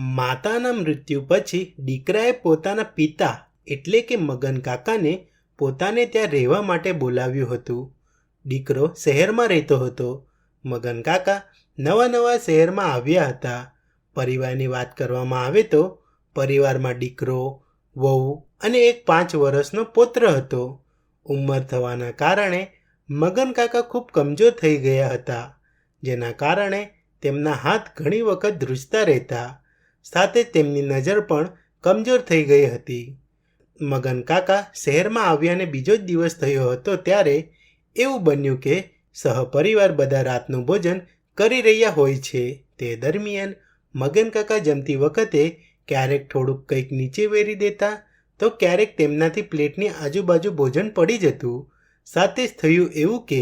માતાના મૃત્યુ પછી દીકરાએ પોતાના પિતા એટલે કે મગન કાકાને પોતાને ત્યાં રહેવા માટે બોલાવ્યું હતું. દીકરો શહેરમાં રહેતો હતો. મગન કાકા નવા નવા શહેરમાં આવ્યા હતા. પરિવારની વાત કરવામાં આવે તો પરિવારમાં દીકરો, વહુ અને એક પાંચ વર્ષનો પુત્ર હતો. ઉંમર થવાના કારણે મગન કાકા ખૂબ કમજોર થઈ ગયા હતા. જેના કારણે તેમના હાથ ઘણી વખત ધ્રુજતા રહેતા. સાથે તેમની નજર પણ કમજોર થઈ ગઈ હતી. મગન કાકા શહેરમાં આવ્યાને બીજો જ દિવસ થયો હતો ત્યારે એવું બન્યું કે સહપરિવાર બધા રાતનું ભોજન કરી રહ્યા હોય છે. તે દરમિયાન મગન કાકા જમતી વખતે ક્યારેક થોડુંક કંઈક નીચે વેરી દેતા તો ક્યારેક તેમનાથી પ્લેટની આજુબાજુ ભોજન પડી જતું. સાથે જ થયું એવું કે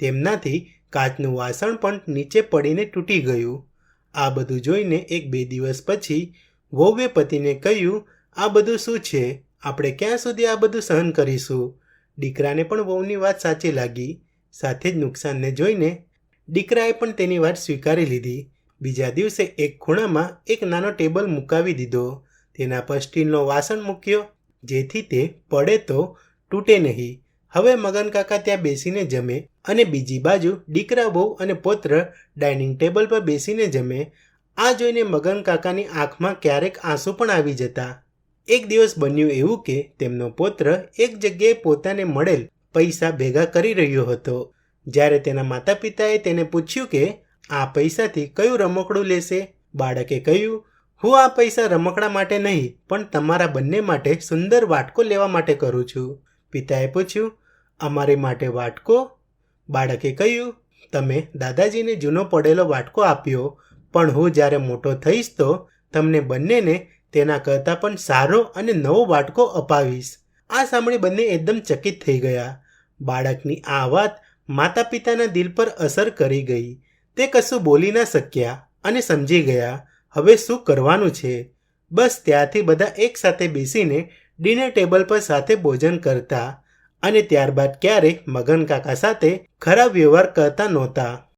તેમનાથી કાચનું વાસણ પણ નીચે પડીને તૂટી ગયું. આ બધું જોઈને એક બે દિવસ પછી વહુએ પતિને કહ્યું, આ બધું શું છે? આપણે ક્યાં સુધી આ બધું સહન કરીશું? દીકરાને પણ વહુની વાત સાચી લાગી. સાથે જ નુકસાનને જોઈને દીકરાએ પણ તેની વાત સ્વીકારી લીધી. બીજા દિવસે એક ખૂણામાં એક નાનો ટેબલ મુકાવી દીધો. તેના પર સ્ટીલનો વાસણ મૂક્યો, જેથી તે પડે તો તૂટે નહીં. હવે મગન કાકા ત્યાં બેસીને જમે. અને બીજી બાજુ દીકરા બહુ અને પોત્ર ડાઇનિંગ ટેબલ પર બેસીને જમે, આ જોઈને મગન કાકાની આંખમાં ક્યારેક આંસુ પણ આવી જતા. એક દિવસ બન્યું એવું કે તેમનો પોત્ર એક જગ્યાએ પોતાને મળેલ પૈસા ભેગા કરી રહ્યો હતો. જ્યારે તેના માતા પિતાએ તેને પૂછ્યું કે, આ પૈસાથી કયું રમકડું લેશે? બાળકે કહ્યું, હું આ પૈસા રમકડા માટે નહીં, પણ તમારા બંને માટે સુંદર વાટકો લેવા માટે કરું છું. પિતાએ પૂછ્યું, અમારી માટે વાટકો? બાળકે કહ્યું, તમે દાદાજીને જૂનો પડેલો વાટકો આપ્યો, પણ હું જ્યારે મોટો થઈશ તો તમને બંનેને તેના કરતાં પણ સારો અને નવો વાટકો અપાવીશ. આ સાંભળી બંને એકદમ ચકિત થઈ ગયા. બાળકની આ વાત માતા પિતાના દિલ પર અસર કરી ગઈ. તે કશું બોલી ના શક્યા અને સમજી ગયા, હવે શું કરવાનું છે? બસ ત્યાંથી બધા એકસાથે બેસીને ડિનર ટેબલ પર સાથે ભોજન કરતા અને ત્યારબાદ ક્યારેય મગન કાકા સાથે ખરાબ વ્યવહાર કરતા નહોતા.